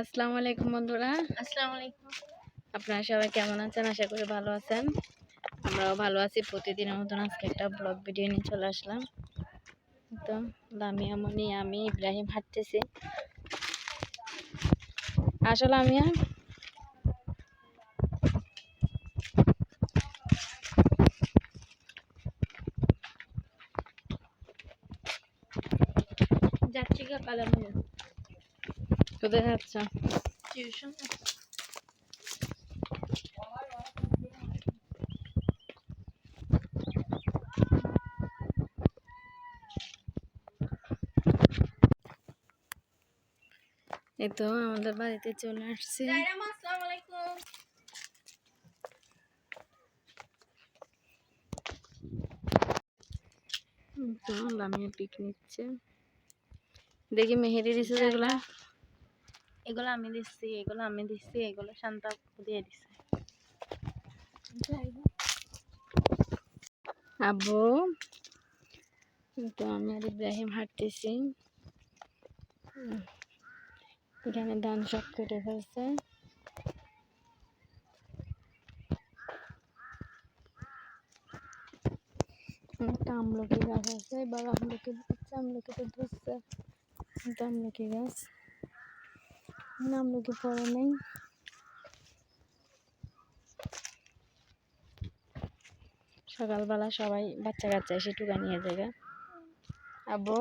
আসসালামু আলাইকুম বন্ধুরা। আসসালামু আলাইকুম। আপনারা সবাই কেমন আছেন? আশা করি ভালো আছেন। আমরাও ভালো আছি। প্রতিদিনের মতন আজকে একটা ব্লগ ভিডিও নিয়ে চলে আসলাম। তো লামিয়া মনি আমি ইব্রাহিম হাঁটতেছি। আসলে আমি যাচ্ছি গা কালাম কোথায় যাচ্ছ টিউশন এই তো আমাদের বাড়িতে চলে আসছে। আসসালামু আলাইকুম। এই তো লামিয়া পিক নিচ্ছে। দেখি মেহেদি দিছে যেগুলা। এগুলো আমি দিচ্ছি, এগুলো আমি দিচ্ছি, এগুলো শান্তা দিয়ে দিছে। আব্বু, তো আমি আর ইব্রাহিম হাঁটতেছি। এখানে ধান সব কেটে ফেলছে। একটা আমলকি গাছ আছে এবার আমলকি আমলকি তো ধরছে। আমলকি গাছ না আমলকি পড়ে নেই। সকালবেলা সবাই বাচ্চা কাচ্চা এসে টুকা নিয়ে যাবে আব্বু?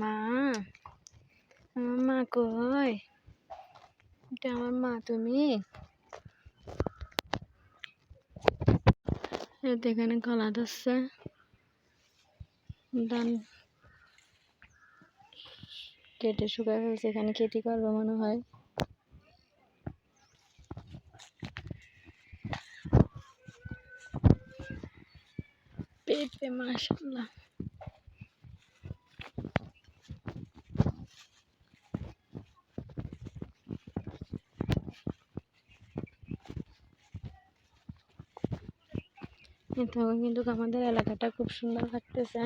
মা? আমার মা কই? এটা আমার মা, তুমি? এখানে কলা ধরছে। কেটে শুকায় ফেলছে, এখানে খেতি করবে মনে হয়। পেঁপে মাশাল্লাহ তখন কিন্তু আমাদের এলাকাটা খুব সুন্দর লাগতেছে।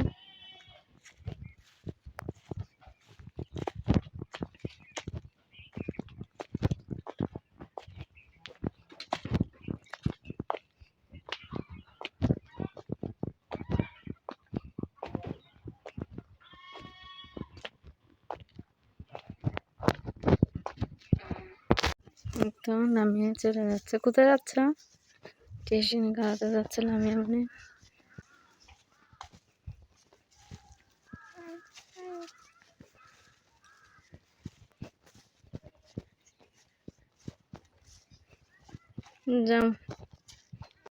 তো নামিয়ে চলে যাচ্ছে কোথায় যাচ্ছ স্টেশনে গাড়াতে যাচ্ছে নামিয়ে মানে যাও